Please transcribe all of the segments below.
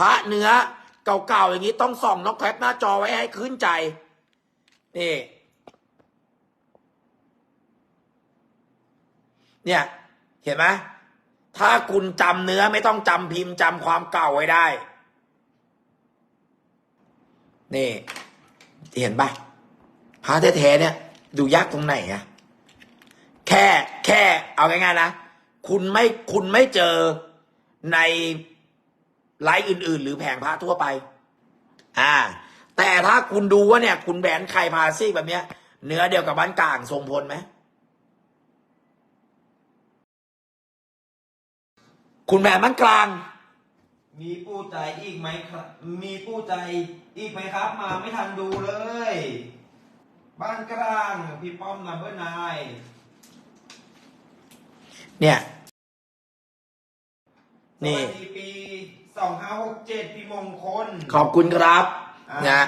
พระเนื้อเก่าๆอย่างนี้ต้องส่องน้องแคปหน้าจอไว้ให้ขึ้นใจ นี่ เนี่ย เห็นไหมถ้าคุณจำเนื้อไม่ต้องจำพิมพ์จำความเก่าไว้ได้ นี่ เห็นปะพระแท้ๆเนี่ย ดูยากตรงไหนอะแค่แค่เอาง่ายๆนะ คุณไม่คุณไม่เจอใน ไลฟ์อื่น ๆ หรือแผงพระทั่วไป อ่า แต่ถ้าคุณดูว่าเนี่ย คุณแบนไข่พาซีกแบบเนี้ยเนื้อเดียวกับบ้านกลางทรงพลไหมคุณแบนบ้านกลาง มีผู้ใจอีกไหมครับ มีผู้ใจอีกไหมครับ มาไม่ทันดูเลย บ้านกลางพี่ป้อมนัมเบอร์นายเนี่ยสนี่วัสดีปี สองห้าหกเจ็ดพี่มงคล ขอบคุณครับอะ นะ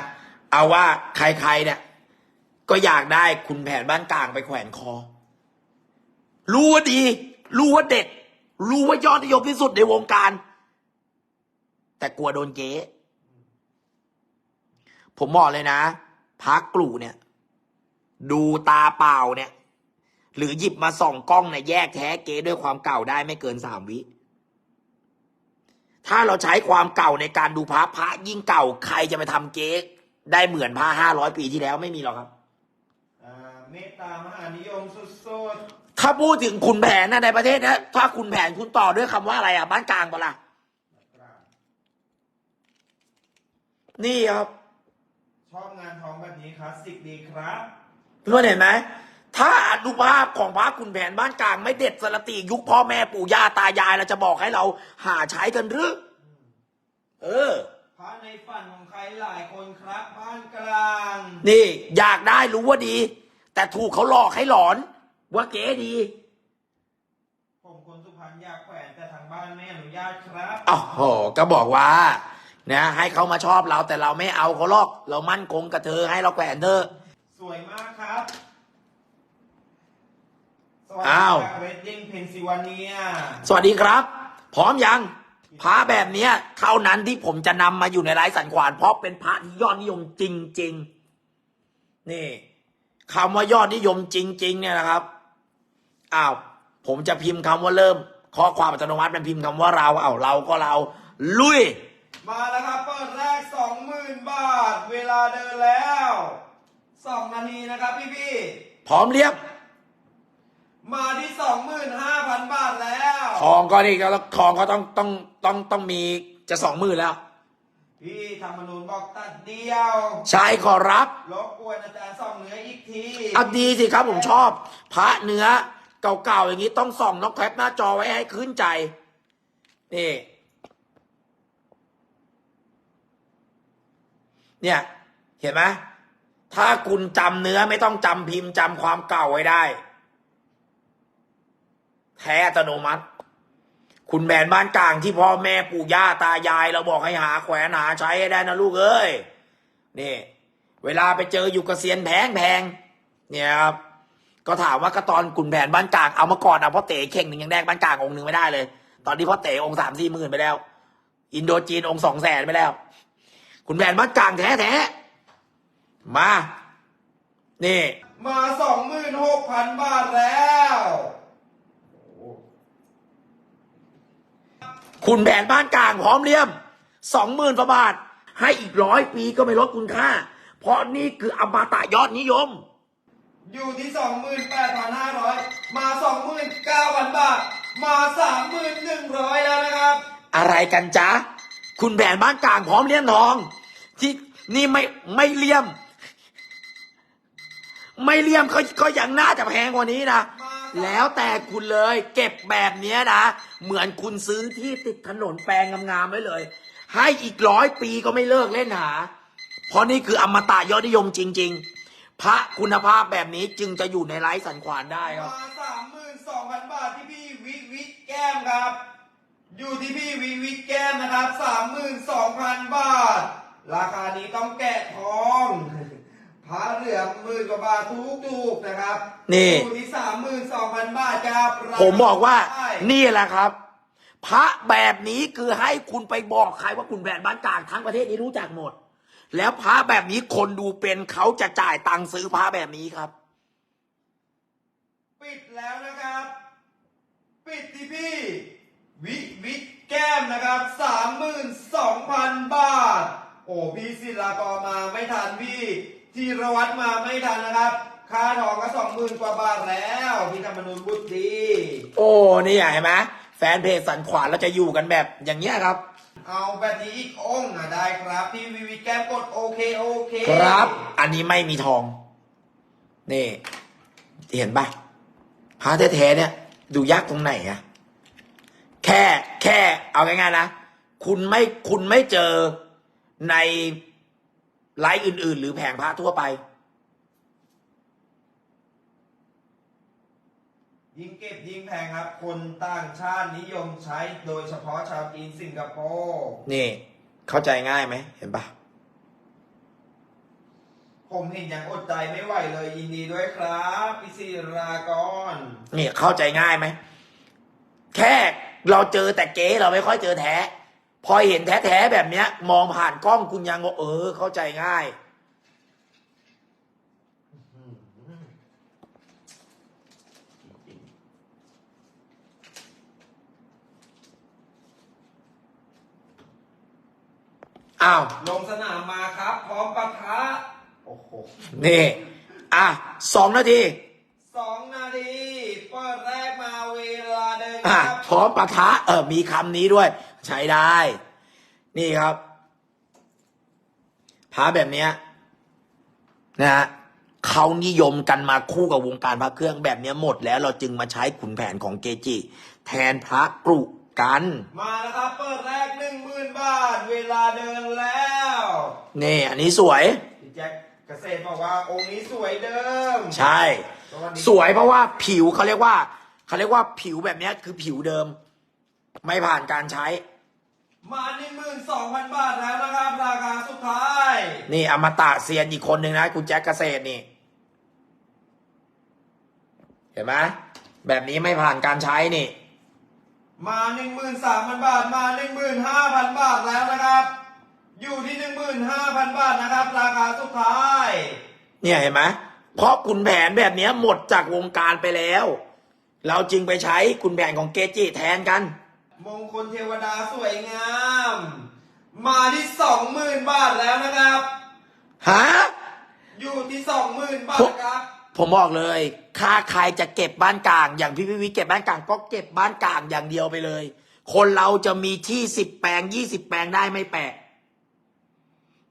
เอาว่าใครๆเนี่ย ก็อยากได้คุณแผนบ้านกลางไปแขวนคอ รู้ว่าดี รู้ว่าเด็ด รู้ว่ายอดนิยมที่สุดในวงการ แต่กลัวโดนเก๊ผมบอกเลยนะพักกลู่เนี่ย ดูตาเปล่าเนี่ย หรือหยิบมาส่องกล้องเนี่ยแยกแท้เก๊ด้วยความเก่าได้ไม่เกินสามวิ ถ้าเราใช้ความเก่าในการดูพระพระยิ่งเก่าใครจะไปทำเก๊ได้เหมือนพระห้าร้อยปีที่แล้วไม่มีหรอกครับอ่าเมตตามหานิยมสุดถ้าพูดถึงขุนแผนนะในประเทศนะถ้าขุนแผนคุณต่อด้วยคำว่าอะไรอะบ้านกลางปะล่ะๆนี่ครับ ชอบงานทองแบบนี้คลาสสิกดีครับเพื่อนเห็นไหม ถ้าอนุภาพของพระขุนแผนบ้านกลาง ไม่เด็ดสรติยุคพ่อแม่ปู่ย่าตายายเราจะบอกให้เราหาใช้กันหรือ เออ พระในฝันของใครหลายคนครับบ้านกลาง นี่ อยากได้รู้ว่าดี แต่ถูกเขาหลอกให้หลอน ว่าเก๋ดี ผมคนสุพรรณอยากแขวนแต่ทางบ้านไม่อนุญาตครับอ้าวโหก็บอกว่านะให้เขามาชอบเราแต่เราไม่เอาเขาหรอก เรามั่นคงกับเธอให้เราแขวนเธอ สวยมากครับส วัสดีอ้าวจากเรดดิ้งเพนซิลเวเนียสวัสดีครับ พร้อมยังพระแบบเนี้ยเท่านั้นที่ผมจะนำมาอยู่ในไร้สันขวานเพราะเป็นพระที่ยอดนิยมจริง ๆ นี่คำว่ายอดนิยมจริง ๆ เนี่ยนะครับอ้าวผมจะพิมพ์คำว่าเริ่ม ข้อความอัตโนมัติมันพิมพ์คำว่าเราเอาวเราก็เราลุย มาแล้วครับเปิดแรกสองหมื่นบาท เวลาเดินแล้วสองนาทีนะครับพี่พี่พร้อมเรียบๆ มาที่สองหมื่นห้าพันบาทแล้ว ทองก็นี่ก็ทองก็ต้องต้องต้องต้องมีจะสองหมื่นแล้ว พี่ธรรมนูญบอกตัดเดียวใช่ขอรับรบกวนอาจารย์ส่องเนื้ออีกทีเอาดีสิครับผมชอบ พระเนื้อเก่าๆอย่างนี้ต้องส่องน้องแคปหน้าจอไว้ให้ขึ้นใจ นี่ เนี่ย เห็นไหมถ้าคุณจำเนื้อไม่ต้องจำพิมพ์จำความเก่าไว้ได้ แท้อัตโนมัติ คุณแบนบ้านกลางที่พ่อแม่ปู่ย่าตายาย เราบอกให้หาแขวนหาใช้ให้ได้นะลูกเอ้ยนี่เวลาไปเจออยู่กับเซียนแพงแพงเนี่ยครับก็ถามว่าก็ตอนขุนแผนบ้านกลางเอามาก่อนเอาพ่อเต๋เข่งหนึ่งยังแดกบ้านกลางองค์หนึ่งไม่ได้เลย ตอนนี้พ่อเต๋องค์สามสี่หมื่นไปแล้ว อินโดจีนองสองแสนไปแล้วขุนแผนบ้านกลางแท้แท้มา นี่ มาสองหมื่นหกพันบาทแล้ว ขุนแผนบ้านกลางพร้อมเลี่ยมสองหมื่นบาท ให้อีกร้อยปีก็ไม่ลดคุณค่า เพราะนี่คืออมตะยอดนิยม อยู่ที่สองหมื่นแปดพันห้าร้อยมาสองหมื่นเก้าพันบาท มาสามหมื่นหนึ่งร้อยแล้วนะครับ อะไรกันจ๊ะ คุณแผนบ้านกลางพร้อมเลี่ยมทอง ที่นี่ไม่ไม่เลี่ยม ไม่เลี่ยมก็ก็ยังน่าจะแพงกว่านี้นะ แล้วแต่คุณเลยเก็บแบบเนี้ยนะ เหมือนคุณซื้อที่ติดถนนแปลงงามๆไว้เลย ให้อีกร้อยปีก็ไม่เลิกเล่นหา เพราะนี่คืออมตะยอดนิยมจริง ๆ พระคุณภาพแบบนี้จึงจะอยู่ในไร้สันขวานได้ครับ มาสามหมื่นสองพันบาทที่พี่วิวิแก้มครับ อยู่ที่พี่วิวิแก้มนะครับสามหมื่นสองพันบาท ราคานี้ต้องแกะทอง พระเหลือหมื่นกว่าบาททุกๆนะครับนี่ อยู่ที่สามหมื่นสองพันบาทครับผมบอกว่าได้นี่แหละครับ พระแบบนี้คือให้คุณไปบอกใครว่าคุณแผนบ้านกลางทั้งประเทศนี้รู้จักหมด แล้วพระแบบนี้คนดูเป็นเขาจะจ่ายตังค์ซื้อพระแบบนี้ครับ ปิดแล้วนะครับ ปิดที่พี่ วิวิทแก้มนะครับสามหมื่นสองพันบาท โอ้พี่ศิลากรมาไม่ทันพี่ ธีรวัตรมาไม่ทันนะครับ ค่าทองก็สองหมื่นกว่าบาทแล้วพี่ธรรมนูญบุตรดีโอ้นี่เห็นไหมแฟนเพจสันขวานเราจะอยู่กันแบบอย่างเงี้ยครับ เอาแบบนี้อีกองค์อะได้ครับ พี่วิวิทแก้มกดโอเคโอเคครับ อันนี้ไม่มีทอง นี่ เห็นปะพระแท้ๆเนี่ย ดูยากตรงไหนอะแค่แค่เอาง่ายๆนะ คุณไม่คุณไม่เจอใน ไลฟ์อื่น ๆ หรือแผงพระทั่วไป ยิ่งเก็บยิ่งแพงครับ คนต่างชาตินิยมใช้โดยเฉพาะชาวจีนสิงคโปร์นี่ เข้าใจง่ายไหม เห็นปะผมเห็นอย่างอดใจไม่ไหวเลยยินดีด้วยครับพี่ศิรากรนี่เข้าใจง่ายไหม แค่เราเจอแต่เก๊เราไม่ค่อยเจอแท้ พอเห็นแท้ๆแบบเนี้ย มองผ่านกล้องคุณยังว่าเออ เข้าใจง่ายอ้าวลงสนามมาครับ พร้อมปะทะโอ้โหนี่ อะสองนาทีสองนาทีเปิดแรกมาเวลาเดินคอะรับพร้อมปะทะเออมีคำนี้ด้วย ใช้ได้ นี่ครับพระแบบเนี้ยนะฮะเขานิยมกันมาคู่กับวงการพระเครื่องแบบเนี้ยหมดแล้วเราจึงมาใช้ขุนแผนของเกจิ แทนพระกรุกัน มาแล้วครับ เปิดแรกหนึ่งหมื่นบาท เวลาเดินแล้วนี่อันนี้สวยพี่แจ็คเกษตรบอกว่าองค์นี้สวยเดิม ใช่ สวัสดีสวยเพราะว่าผิวเขาเรียกว่าเขาเรียกว่าผิวแบบเนี้ยคือผิวเดิม ไม่ผ่านการใช้ มาหนึ่งหมื่นสองพันบาทแล้วนะครับราคาสุดท้าย นี่อมตะเซียนอีกคนหนึ่งนะคุณแจ็คเกษตรนี่ เห็นไหมแบบนี้ไม่ผ่านการใช้นี่ มาหนึ่งหมื่นสามพันบาทมาหนึ่งหมื่นห้าพันบาทแล้วนะครับ อยู่ที่หนึ่งหมื่นห้าพันบาทนะครับ ราคาสุดท้าย เนี่ยเห็นไหมเพราะขุนแผนแบบเนี้ยหมดจากวงการไปแล้ว เราจึงไปใช้ขุนแผนของเกจิแทนกัน มงคลเทวดาสวยงาม มาที่สองหมื่นบาทแล้วนะครับ ฮะ อยู่ที่สองหมื่นบาทครับ ผมบอกเลย ค่าใครจะเก็บบ้านกลาง อย่างพี่พิวิเก็บบ้านกลางก็เก็บบ้านกลางอย่างเดียวไปเลย คนเราจะมีที่สิบแปลงยี่สิบแปลงได้ไม่แปลก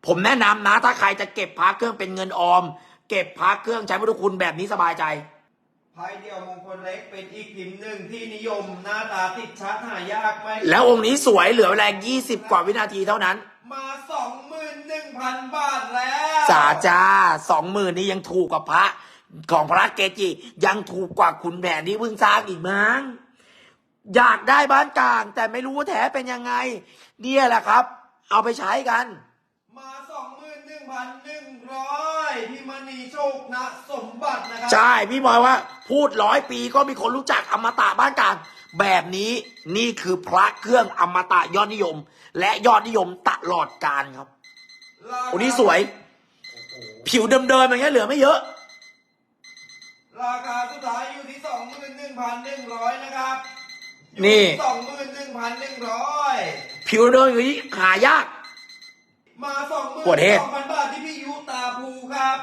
ผมแนะนำนะ ถ้าใครจะเก็บพักเครื่องเป็นเงินออม เก็บพักเครื่องใช้พุทธคุณแบบนี้สบายใจ ไพ่เดียวมงคลเล็กเป็นอีกพิมพ์หนึ่งที่นิยมหน้าตาติดชัดหายากไม่แล้วองค์นี้สวยเหลือเวลายี่สิบกว่าวินาทีเท่านั้น มาสองหมื่นหนึ่งพันบาทแล้วสาจ้าสองหมื่นนี่ยังถูกกว่าพระของพระเกจิ ยังถูกกว่าขุนแผนที่เพิ่งสร้างอีกมั้งอยากได้บ้านกลาง แต่ไม่รู้ว่าแท้เป็นยังไง เนี่ยแหละครับ เอาไปใช้กัน 2,100พี่มณีโชคนะสมบัตินะครับ ใช่ พี่บอยว่า พูดร้อยปีก็มีคนรู้จักอมตะบ้านกลางแบบนี้นี่คือพระเครื่องอมตะยอดนิยม และยอดนิยมตลอดกาลครับอันนี้สวย ผิวเดิมๆอย่างเงี้ยเหลือไม่เยอะ ราคาสุดท้ายอยู่ที่สองหมื่นหนึ่งพันหนึ่งร้อยนะครับนี่สองหมื่นหนึ่งพันหนึ่งร้อยผิวเดิมอย่างนี้หายาก มาสองหมื่นปวดเทศสองพันบาทที่พี่ยุตาภูครับ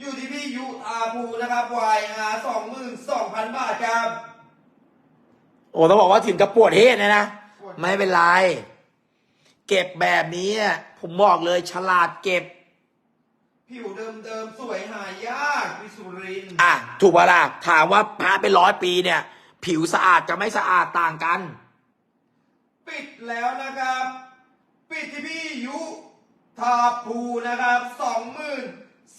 อยู่ที่พี่ยุตาภูนะครับวายอาสองหมื่นสองพันบาทครับ โอ้ต้องบอกว่าถึงกับปวดเฮดเลยนะปวดไม่เป็นไร เก็บแบบนี้อะผมบอกเลยฉลาดเก็บ ผิวเดิมๆ สวยหายากพี่สุรินทร์อะ ถูกปะล่ะถามว่าพระเป็นร้อยปีเนี่ย ผิวสะอาดจะไม่สะอาดต่างกัน ปิดแล้วนะครับ ปิดที่พี่ยุ ทาภูนะครับสองหมื่น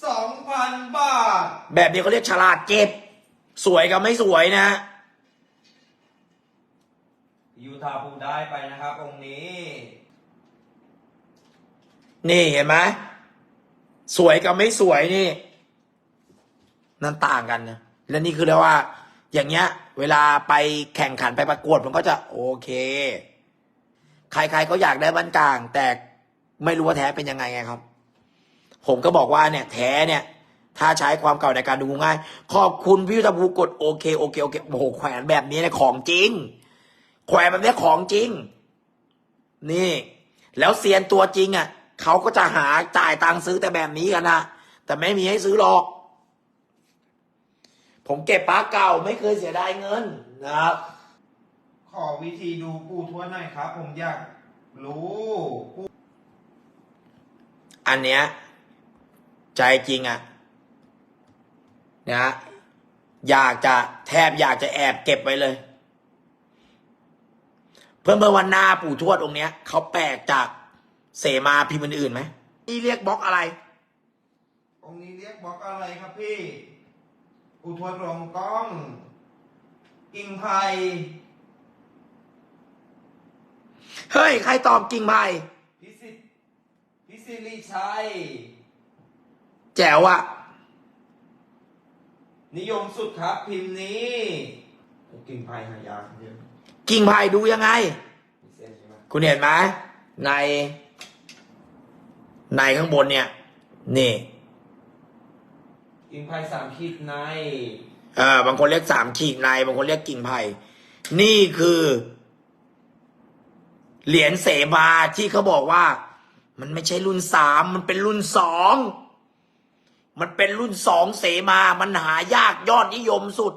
สองพันบาท แบบนี้เขาเรียกฉลาดเก็บ สวยกับไม่สวยนะ ยูทาภูได้ไปนะครับองค์นี้ นี่เห็นไหมสวยกับไม่สวยนี่นั่นต่างกันนะและนี่คือเรียกว่าจอย่างเงี้ย เวลาไปแข่งขันไปประกวดมันก็จะโอเค ใครๆก็อยากได้บ้านกลางแต่ ไม่รู้ว่าแท้เป็นยังไงไงครับ ผมก็บอกว่าเนี่ยแท้เนี่ย ถ้าใช้ความเก่าในการดูง่าย ขอบคุณพี่ยุทธภูกดโอเคโอเคโอเคโอ้โหแขวนแบบนี้เนี่ยของจริง แขวนแบบนี้ของจริง นี่ แล้วเซียนตัวจริงอะเขาก็จะหาจ่ายตังค์ซื้อแต่แบบนี้กันนะแต่ไม่มีให้ซื้อหรอก ผมเก็บปลาเก่าไม่เคยเสียดายเงินนะครับ ขอวิธีดูปูทวดหน่อยครับ ผมอยากรู้ปู อันเนี้ยใจจริงอะนะอยากจะแทบอยากจะแอบเก็บไว้เลย เพื่อนเพื่อวันหน้าปู่ทวดองค์เนี้ยเขาแปลกจากเสมาพิมพ์อื่นๆไหมนี่เรียกบล็อกอะไร องค์นี้เรียกบล็อกอะไรครับพี่ปูทวดรองกล้อง กิ่งไผ่เฮ้ย ใครตอบกิ่งไผ่พิสิทธิ์พิ สิริชัย แจ๋วอะนิยมสุดครับพิมพ์นี้โอ้กิ่งไผ่หายากเยอะกิ่งไผ่ดูยังไง มีเส้นใช่ไหมคุณเห็นไหมใน ในข้างบนเนี่ย นี่ กิ่งไผ่สามขีดใน เออบางคนเรียกสามขีดใน บางคนเรียกกิ่งไผ่ นี่คือ เหรียญเสมาที่เขาบอกว่า มันไม่ใช่รุ่นสามมันเป็นรุ่นสองมันเป็นรุ่นสองเสมา มันหายากยอดนิยมสุด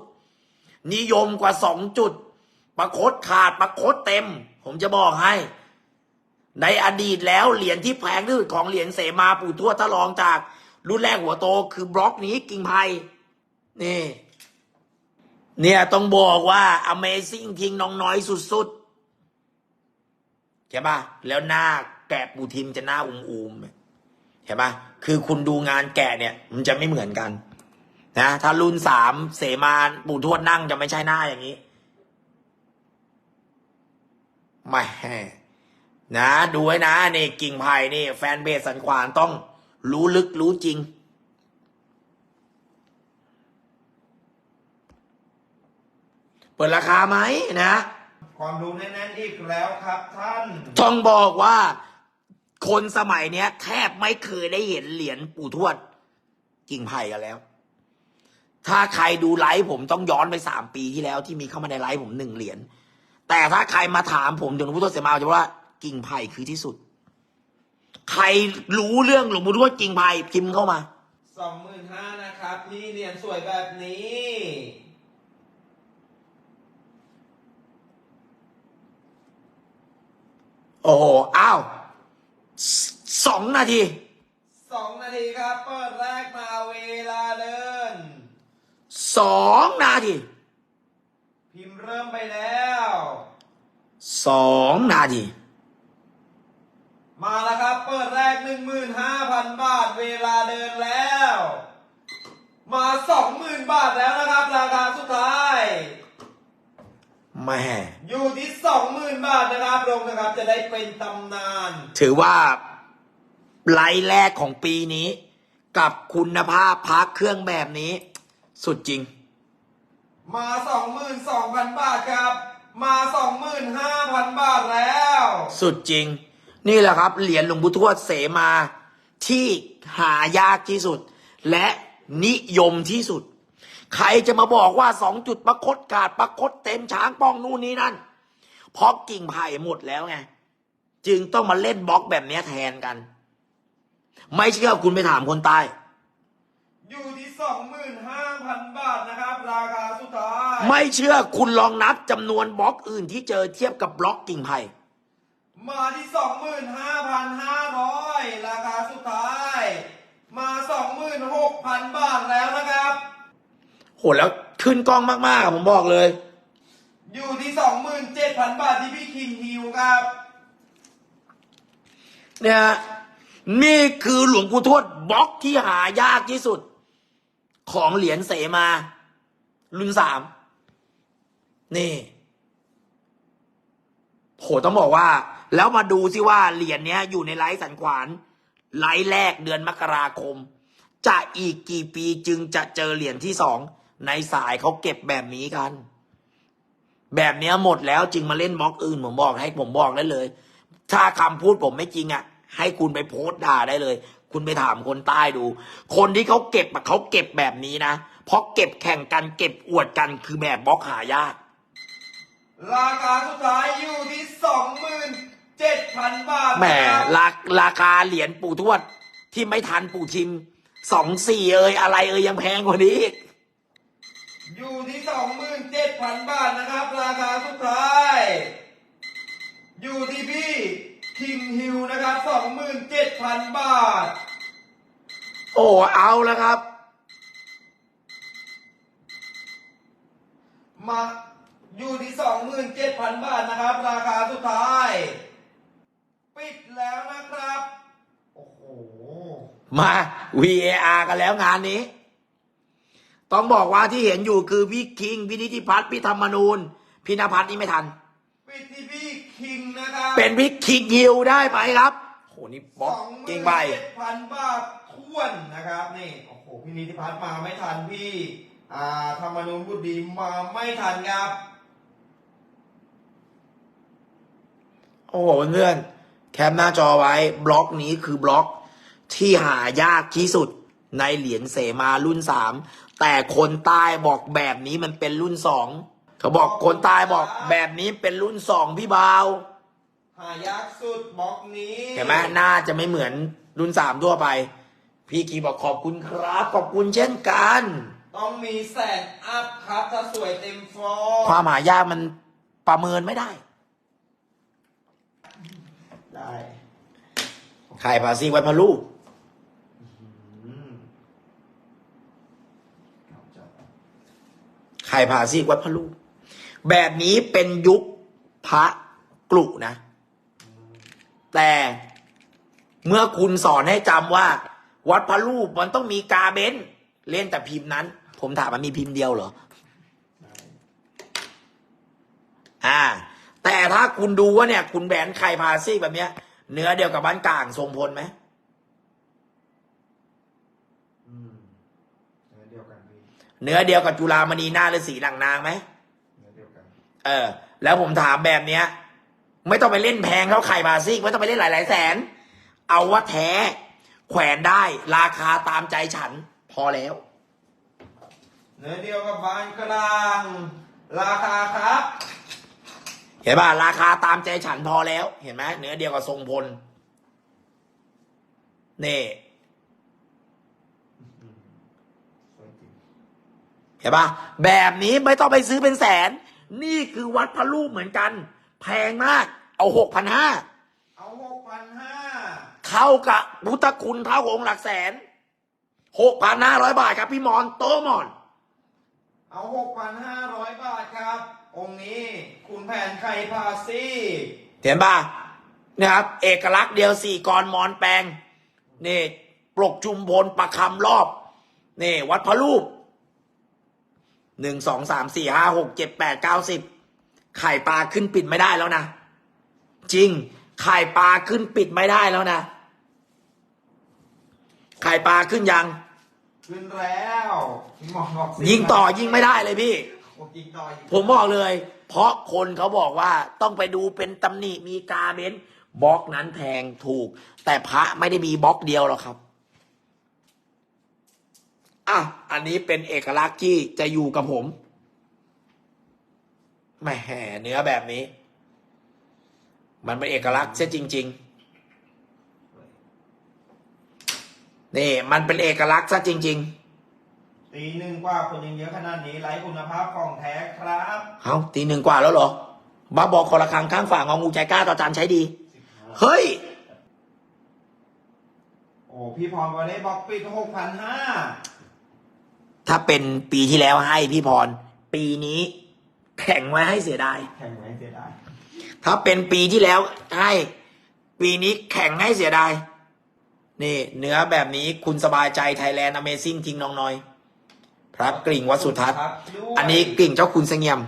นิยมกว่าสองจุด ประคดขาดประคดเต็ม ผมจะบอกให้ ในอดีตแล้วเหรียญที่แพงที่สุดของเหรียญเสมาปู่ทวดถ้าลองจาก รุ่นแรกหัวโตคือบล็อกนี้กิ่งไผ่นี่ เนี่ยต้องบอกว่า Amazing ทิ้งน้องน้อยสุดๆใช่ปะแล้วน้า แกะปูทิมจะหน้าอุ้มๆเห็นปะคือคุณดูงานแกะเนี่ย มันจะไม่เหมือนกันนะถ้ารุ่นสามเสมาปู่ทวดนั่งจะไม่ใช่หน้าอย่างนี้ไม่นะดูไว้นะนี่กิ่งไผ่นี่ แฟนเบสสันขวานต้องรู้ลึกรู้จริง เปิดราคาไหมนะ ความรู้แน่นๆอีกแล้วครับท่าน ต้องบอกว่า คนสมัยเนี้ย แทบไม่เคยได้เห็นเหรียญปู่ทวด กิ่งไผ่กันแล้ว ถ้าใครดูไลฟ์ผมต้องย้อนไปสามปีที่แล้ว ที่มีเข้ามาในไลฟ์ผมหนึ่งเหรียญแต่ถ้าใครมาถามผมถึงหลวงพ่อทวดเสมาจะว่ากิ่งไผ่คือที่สุด ใครรู้เรื่องหลวงพ่อทวดกิ่งไผ่พิมพ์เข้ามาสองหมื่นห้านะครับพี่เหรียญสวยแบบนี้โอ้โห อ้าว สสองนาทีสองนาทีครับ เปิดแรกมาเวลาเดินสองนาที พิมพ์เริ่มไปแล้วสองนาที มาแล้วครับ เปิดแรกหนึ่งหมื่นห้าพันบาทเวลาเดินแล้ว มาสองหมื่นบาทแล้วนะครับ ราคาสุดท้าย แม่อยู่ที่สองหมื่นบาทนะครับลงนะครับจะได้เป็นตำนาน ถือว่าไลฟ์แรกของปีนี้ กับคุณภาพพักเครื่องแบบนี้ สุดจริง มาสองหมื่นสองพันบาทครับ มาสองหมื่นห้าพันบาทแล้ว สุดจริง นี่แหละครับ เหรียญหลวงปู่ทวดเสมาที่หายากที่สุด และนิยมที่สุด ใครจะมาบอกว่าสองจุดประคดขาดประคดเต็มช้างป้องนู่นนี่นั่นเพราะกิ่งไผ่หมดแล้วไงจึงต้องมาเล่นบล็อกแบบเนี้ยแทนกัน ไม่เชื่อคุณไปถามคนใต้ อยู่ที่สองหมื่นห้าพันบาทนะครับ ราคาสุดท้าย ไม่เชื่อคุณลองนับจำนวนบล็อกอื่นที่เจอเทียบกับบล็อกกิ่งไผ่มาที่สองหมื่นห้าพันห้าร้อยราคาสุดท้าย มาสองหมื่นหกพันบาทแล้วนะครับ โหแล้วขึ้นกล้องมากๆอะผมบอกเลย อยู่ที่สองหมื่นเจ็ดพันบาทที่พี่คิงฮิวครับ เนี่ยนี่คือหลวงปู่ทวดบล็อกที่หายากที่สุด ของเหรียญเสมา รุ่นสามนี่โหต้องบอกว่า แล้วมาดูสิว่าเหรียญเนี้ย อยู่ในไลฟ์สันขวาน ไลฟ์แรกเดือนมกราคม จะอีกกี่ปีจึงจะเจอเหรียญที่สอง ในสายเขาเก็บแบบนี้กัน แบบเนี้ยหมดแล้วจึงมาเล่นบล็อกอื่นผมบอกให้ผมบอกได้เลย ถ้าคำพูดผมไม่จริงอะ ให้คุณไปโพสต์ด่าได้เลย คุณไปถามคนใต้ดู คนที่เขาเก็บอะเขาเก็บแบบนี้นะเพราะเก็บแข่งกันเก็บอวดกันคือแบบบล็อกหายากราคาสุดท้ายอยู่ที่สองหมื่นเจ็ดพันบาทแหมนะครับราราคาเหรียญปู่ทวดที่ไม่ทันปู่ชิมสองสี่เอ่ยอะไรเอ่ยยังแพงกว่านี้ อีกอยู่ที่สองหมื่นเจ็ดพันบาทนะครับ ราคาสุดท้าย อยู่ที่พี่คิงฮิวนะครับสองหมื่นเจ็ดพันบาท โอ้เอาแล้วครับ มาอยู่ที่สองหมื่นเจ็ดพันบาทนะครับ ราคาสุดท้าย ปิดแล้วนะครับ โอ้โห มา VAR กันแล้วงานนี้ ต้องบอกว่าที่เห็นอยู่คือพี่คิงพี่นิติพัฒน์พี่ธรรมนูญพี่นภัทรนี่ไม่ทัน ปิดที่พี่คิงนะครับเป็นพี่คิงฮิวได้ไปครับโหนี่บล็อกสองหมื่เก่งนไปเจ็ดพันบาทท้วนนะครับนี่โอ้โหพี่นิติพัฒน์มาไม่ทันพี่อ่าธรรมนูญบุตรดีมาไม่ทันครับโอ้โหเพื่อนๆแคปหน้าจอไว้ บล็อกนี้คือบล็อกที่หายากที่สุดในเหรียญเสมารุ่นสาม แต่คนใต้บอกแบบนี้มันเป็นรุ่นสองเขาบอกคนใต้บอกแบบนี้เป็นรุ่นสองพี่บาวหายากสุดบล็อกนี้เห็นไหมน่าจะไม่เหมือนรุ่นสามทั่วไป พี่กีบอกขอบคุณครับ ขอบคุณเช่นกัน ต้องมีแสนอัพครับ ถ้าสวยเต็มฟอร์ความหายากมันประเมินไม่ได้ ได้ ไข่ผาซีไว้พะลูก อืมครับจ้ะ ไข่ผ่าซีกวัดพระลูก แบบนี้เป็นยุคพระกลุนะ แต่เมื่อคุณสอนให้จำว่า วัดพระลูกมันต้องมีกาเบนเล่นแต่พิมพ์นั้น ผมถามมันมีพิมพ์เดียวเหรอ อ่า แต่ถ้าคุณดูว่าเนี่ย คุณแบนไข่พาซีกแบบเนี้ย เนื้อเดียวกับบ้านกลางทรงพลไหม อืมเนื้อเดียวกันพี่ เนื้อเดียวกับจุฬามณีหน้าฤาษีหลังนางไหมเนื้อเดียวกันเออ แล้วผมถามแบบเนี้ย ไม่ต้องไปเล่นแพงเท่าไข่บาซิกไม่ต้องไปเล่นหลายๆแสน เอาว่าแท้ แขวนได้ราคาตามใจฉัน พอแล้ว เนื้อเดียวกับบ้านกลาง ราคาครับ เห็นป่ะราคาตามใจฉันพอแล้ว เห็นไหมเนื้อเดียวกับทรงพลนี่ สวยจริง เห็นป่ะแบบนี้ไม่ต้องไปซื้อเป็นแสน นี่คือวัดพระลูกเหมือนกัน แพงมาก เอาหกพันห้าเอาหกพันห้าเข้ากับพุทธคุณเท่าองค์หลักแสนหกพันห้าร้อยบาทครับพี่มอนโตมอน เอาหกพันห้าร้อยบาทครับ องค์นี้คุณแผนไข่พาซี่เห็นป่ะนะครับ เอกลักษณ์เดียวสี่กรมอนแปลงนี่ปลกจุมพลประคำรอบนี่วัดพระรูป หนึ่งสองสามสี่ห้าหกเจ็ดแปดเก้าสิบไข่ปลาขึ้นปิดไม่ได้แล้วนะ จริง ไข่ปลาขึ้นปิดไม่ได้แล้วนะ ไข่ปลาขึ้นยัง ขึ้นแล้วพี่หมอบอกสิยิงต่อยิงไม่ได้เลยพี่โอ้ยิงต่อยิงผมบอกเลย เพราะคนเขาบอกว่าต้องไปดูเป็นตำหนิมีกาเบนบล็อกนั้นแพงถูก แต่พระไม่ได้มีบล็อกเดียวหรอกครับ อะ อันนี้เป็นเอกลักษณ์ที่จะอยู่กับผมแหม่เนื้อแบบนี้ มันเป็นเอกลักษณ์เสียจริง ๆ นี่ มันเป็นเอกลักษณ์ซะจริงตีหนึ่งกว่าคนยังเยอะขนาดนี้ไร้คุณภาพของแท้ครับๆเอาตีหนึ่งกว่าแล้วเหรอ บ้าบอกคนละครั้งข้างฝ่างองูใจกล้าต่อจานใช้ดี เฮ้ย โอ้พี่พรวันนี้บอกปิดหกพันห้า ถ้าเป็นปีที่แล้วให้พี่พร ปีนี้แข่งไว้ให้เสียดาย แข่งไหมเสียดายถ้าเป็นปีที่แล้วให้ปีนี้แข่งให้เสียดาย นี่เนื้อแบบนี้คุณสบายใจไทยแลนด์อเมซิ่งทิ้งน้องน้อย พระกริ่งวัดสุทัศน์ครับด้วยอันนี้กริ่งเจ้าคุณเสงี่ยม